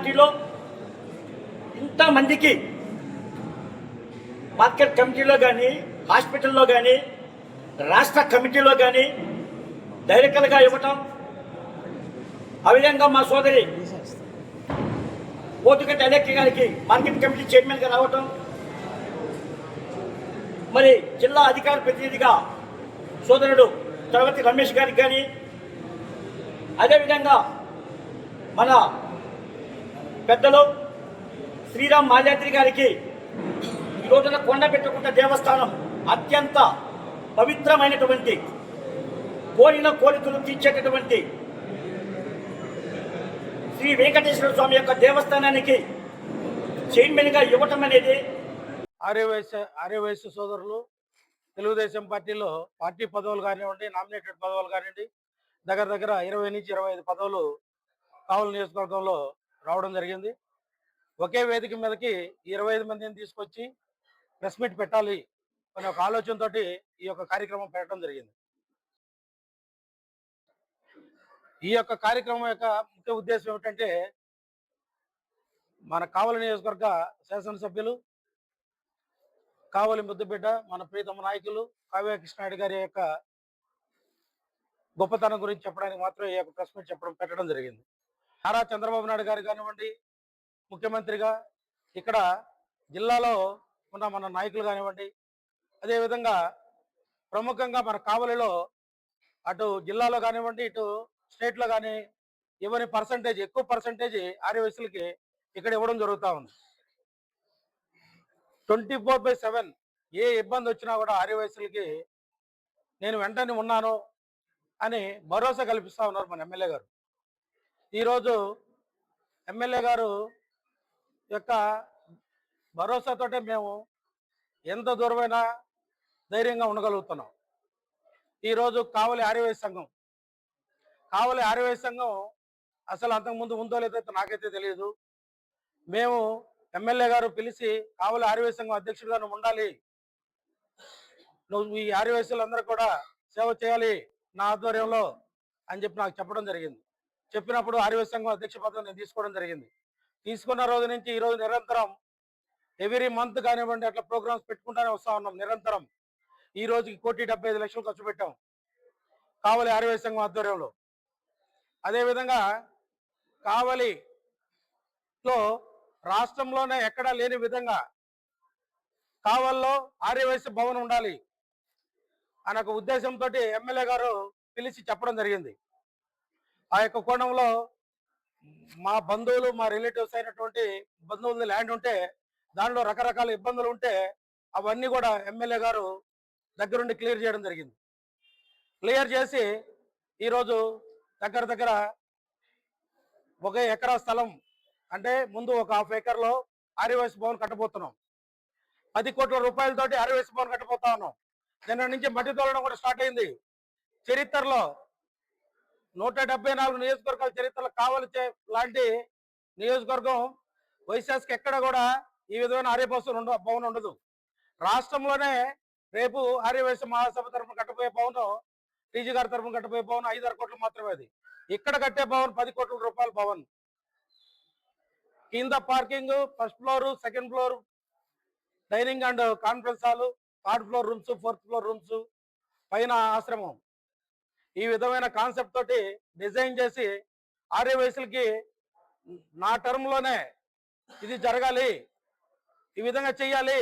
పార్టీలో ఇంతమందికి మార్కెట్ కమిటీలో కానీ హాస్పిటల్లో కానీ రాష్ట్ర కమిటీలో కానీ డైరెక్టర్గా ఇవ్వటం ఆ విధంగా మా సోదరి పోతుగడ్డ ఎలక్ట్రి గారికి మార్కెట్ కమిటీ చైర్మన్గా రావటం మరి జిల్లా అధికార ప్రతినిధిగా సోదరుడు తరగతి రమేష్ గారికి కానీ అదేవిధంగా మన పెద్దలు శ్రీరామ్ మాల్యాద్రి గారికి ఈ రోజున కొండ పెట్టుకుంట దేవస్థానం అత్యంత పవిత్రమైనటువంటి కోరిన కోరికలు తీర్చేటటువంటి శ్రీ వెంకటేశ్వర స్వామి యొక్క దేవస్థానానికి చైర్మన్గా ఇవ్వటం అనేది ఆర్యవైశ్య ఆర్యవైశ్య సోదరులు తెలుగుదేశం పార్టీలో పార్టీ పదవులు కానివ్వండి నామినేటెడ్ పదవులు కానివ్వండి దగ్గర దగ్గర ఇరవై నుంచి ఇరవై ఐదు పదవులు కావలి నియోజకవర్గంలో రావడం జరిగింది. ఒకే వేదిక మీదకి ఇరవై ఐదు మందిని తీసుకొచ్చి ప్రెస్ మీట్ పెట్టాలి అనే ఒక ఆలోచనతోటి ఈ యొక్క కార్యక్రమం పెట్టడం జరిగింది. ఈ యొక్క కార్యక్రమం యొక్క ముఖ్య ఉద్దేశం ఏమిటంటే మన కావలి నియోజకవర్గ శాసనసభ్యులు కావలి ముద్దుబిడ్డ మన ప్రీతమ నాయకులు కావ్య కృష్ణాయుడు గారి యొక్క గొప్పతనం గురించి చెప్పడానికి మాత్రం ఈ యొక్క ప్రెస్ మీట్ చెప్పడం పెట్టడం జరిగింది. నారా చంద్రబాబు నాయుడు గారు కానివ్వండి ముఖ్యమంత్రిగా ఇక్కడ జిల్లాలో ఉన్న మన నాయకులు కానివ్వండి అదేవిధంగా ప్రముఖంగా మన కావలిలో అటు జిల్లాలో కానివ్వండి ఇటు స్టేట్లో కానీ ఇవ్వని పర్సంటేజ్ ఎక్కువ పర్సంటేజ్ ఆర్యవయసులకి ఇక్కడ ఇవ్వడం జరుగుతూ ఉంది. ట్వంటీ ఫోర్ బై సెవెన్ ఏ ఇబ్బంది వచ్చినా కూడా ఆర్యవయసులకి నేను వెంటనే ఉన్నాను అని భరోసా కల్పిస్తా ఉన్నారు మన ఎమ్మెల్యే గారు. ఈరోజు ఎమ్మెల్యే గారు యొక్క భరోసాతోటే మేము ఎంత దూరమైనా ధైర్యంగా ఉండగలుగుతున్నాం. ఈరోజు కావలి ఆర్యవైశ్య సంఘం. కావలి ఆర్యవైశ్య సంఘం అసలు అంతకుముందు ఉందో లేదో నాకైతే తెలియదు. మేము ఎమ్మెల్యే గారు పిలిచి కావలి ఆర్యవైశ్య సంఘం అధ్యక్షుడిగా నువ్వు ఉండాలి. నువ్వు ఈ ఆర్యవైశ్యులందరూ కూడా సేవ చేయాలి నా ఆధ్వర్యంలో అని చెప్పి నాకు చెప్పడం జరిగింది. చెప్పినప్పుడు ఆర్యవైశ్య సంఘం అధ్యక్ష పదవి నేను తీసుకోవడం జరిగింది. తీసుకున్న రోజు నుంచి ఈ రోజు నిరంతరం ఎవ్రీ మంత్ కానివ్వండి అట్లా ప్రోగ్రామ్స్ పెట్టుకుంటానే వస్తా ఉన్నాం నిరంతరం. ఈ రోజుకి కోటి డెబ్బై ఐదు లక్షలు ఖర్చు పెట్టాం. కావలి ఆర్యవైశ్య సంఘం ఆధ్వర్యంలో. అదేవిధంగా కావలిలో రాష్ట్రంలోనే ఎక్కడా లేని విధంగా కావల్లో ఆర్యవైశ్య భవన్ ఉండాలి. అనే ఒక ఉద్దేశంతో ఎమ్మెల్యే గారు పిలిచి చెప్పడం జరిగింది. ఆ యొక్క కోణంలో మా బంధువులు మా రిలేటివ్స్ అయినటువంటి బంధువుల ల్యాండ్ ఉంటే దానిలో రకరకాల ఇబ్బందులు ఉంటే అవన్నీ కూడా ఎమ్మెల్యే గారు దగ్గరుండి క్లియర్ చేయడం జరిగింది. క్లియర్ చేసి ఈరోజు దగ్గర దగ్గర ఒక ఎకరా స్థలం అంటే ముందు ఒక హాఫ్ ఎకర్లో ఆర్యవైస్ భవన్ కట్టబోతున్నాం. పది కోట్ల రూపాయలతోటి ఆర్యవైస్ భవన్ కట్టబోతా ఉన్నాం. నిన్న నుంచి మట్టి తోలడం కూడా స్టార్ట్ అయింది. చరిత్రలో నూట డెబ్బై నాలుగు నియోజకవర్గాల చరిత్రలో కావలి లాంటి నియోజకవర్గం వైశాస్కి ఎక్కడ కూడా ఈ విధమైన ఆర్యభవన్ ఉండ ఉండదు. రాష్ట్రంలోనే రేపు ఆర్యవైశ్య మహాసభ తరఫున కట్టబోయే భవనం టీజీ గారి తరఫున కట్టబోయే భవన్ ఐదారు కోట్లు మాత్రమే అది. ఇక్కడ కట్టే భవన్ పది కోట్ల రూపాయల భవన్. కింద parking first floor second floor dining and conference hall third floor rooms fourth floor rooms పైన ఆశ్రమం. ఈ విధమైన కాన్సెప్ట్ తోటి డిజైన్ చేసి ఆర్యవయసులకి నా టర్మ్లోనే లోనే ఇది జరగాలి ఈ విధంగా చెయ్యాలి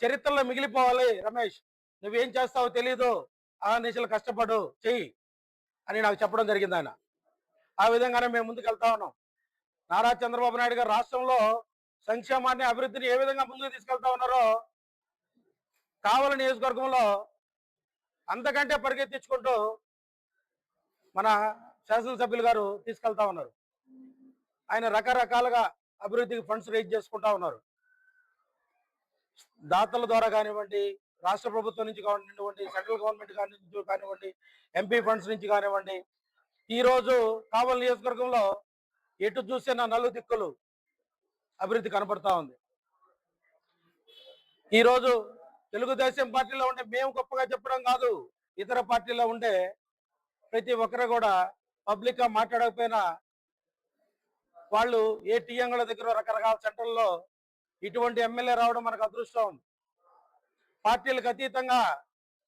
చరిత్రలో మిగిలిపోవాలి. రమేష్ నువ్వేం చేస్తావో తెలీదు ఆ నిశలు కష్టపడు చెయ్యి అని నాకు చెప్పడం జరిగింది ఆయన. ఆ విధంగానే మేము ముందుకు వెళ్తా ఉన్నాం. నారా చంద్రబాబు నాయుడు గారు రాష్ట్రంలో సంక్షేమాన్ని అభివృద్ధిని ఏ విధంగా ముందుకు తీసుకెళ్తా ఉన్నారో కావలి నియోజకవర్గంలో అంతకంటే పరిగెత్తించుకుంటూ మన శాసనసభ్యులు గారు తీసుకెళ్తా ఉన్నారు. ఆయన రకరకాలుగా అభివృద్ధికి ఫండ్స్ రేజ్ చేసుకుంటా ఉన్నారు. దాతల ద్వారా కానివ్వండి రాష్ట్ర ప్రభుత్వం నుంచి కానివ్వండి సెంట్రల్ గవర్నమెంట్ నుంచి కానివ్వండి ఎంపీ ఫండ్స్ నుంచి కానివ్వండి ఈరోజు కావల్ కావలి నియోజకవర్గంలో ఎటు చూసినా నలు దిక్కులు అభివృద్ధి కనపడతా ఉంది. ఈరోజు తెలుగుదేశం పార్టీలో ఉంటే మేము గొప్పగా చెప్పడం కాదు. ఇతర పార్టీలో ఉండే ప్రతి ఒక్కరు కూడా పబ్లిక్గా మాట్లాడకపోయినా వాళ్ళు ఏ టీఎంల దగ్గర రకరకాల సెంటర్లో ఇటువంటి ఎమ్మెల్యే రావడం మనకు అదృష్టం. పార్టీలకు అతీతంగా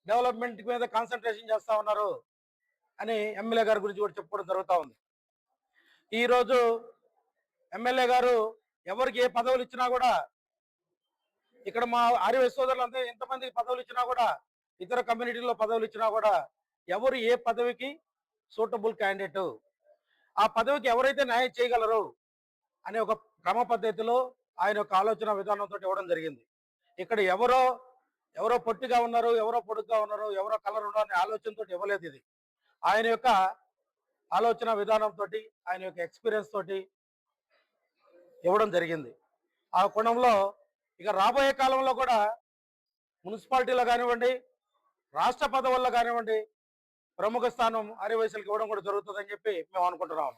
డెవలప్మెంట్ మీద కాన్సన్ట్రేషన్ చేస్తా ఉన్నారు అని ఎమ్మెల్యే గారి గురించి కూడా చెప్పుకోవడం జరుగుతూ ఉంది. ఈరోజు ఎమ్మెల్యే గారు ఎవరికి ఏ పదవులు ఇచ్చినా కూడా ఇక్కడ మా ఆర్య సోదరులంతా ఎంతమందికి పదవులు ఇచ్చినా కూడా ఇతర కమ్యూనిటీలో పదవులు ఇచ్చినా కూడా ఎవరు ఏ పదవికి సూటబుల్ క్యాండిడేట్ ఆ పదవికి ఎవరైతే న్యాయం చేయగలరు అనే ఒక క్రమ పద్ధతిలో ఆయన యొక్క ఆలోచన విధానంతో ఇవ్వడం జరిగింది. ఇక్కడ ఎవరో ఎవరో పొట్టిగా ఉన్నారు ఎవరో పొడుగ్గా ఉన్నారు ఎవరో కలర్ ఉన్నారు అనే ఆలోచనతో ఇవ్వలేదు ఇది. ఆయన యొక్క ఆలోచన విధానంతో ఆయన యొక్క ఎక్స్పీరియన్స్ తోటి ఇవ్వడం జరిగింది. ఆ కోణంలో ఇక రాబోయే కాలంలో కూడా మున్సిపాలిటీలో కానివ్వండి రాష్ట్ర పదవుల్లో కానివ్వండి ప్రముఖ స్థానం ఆర్యవైశ్యులకు ఇవ్వడం కూడా జరుగుతుందని చెప్పి మేము అనుకుంటున్నాం.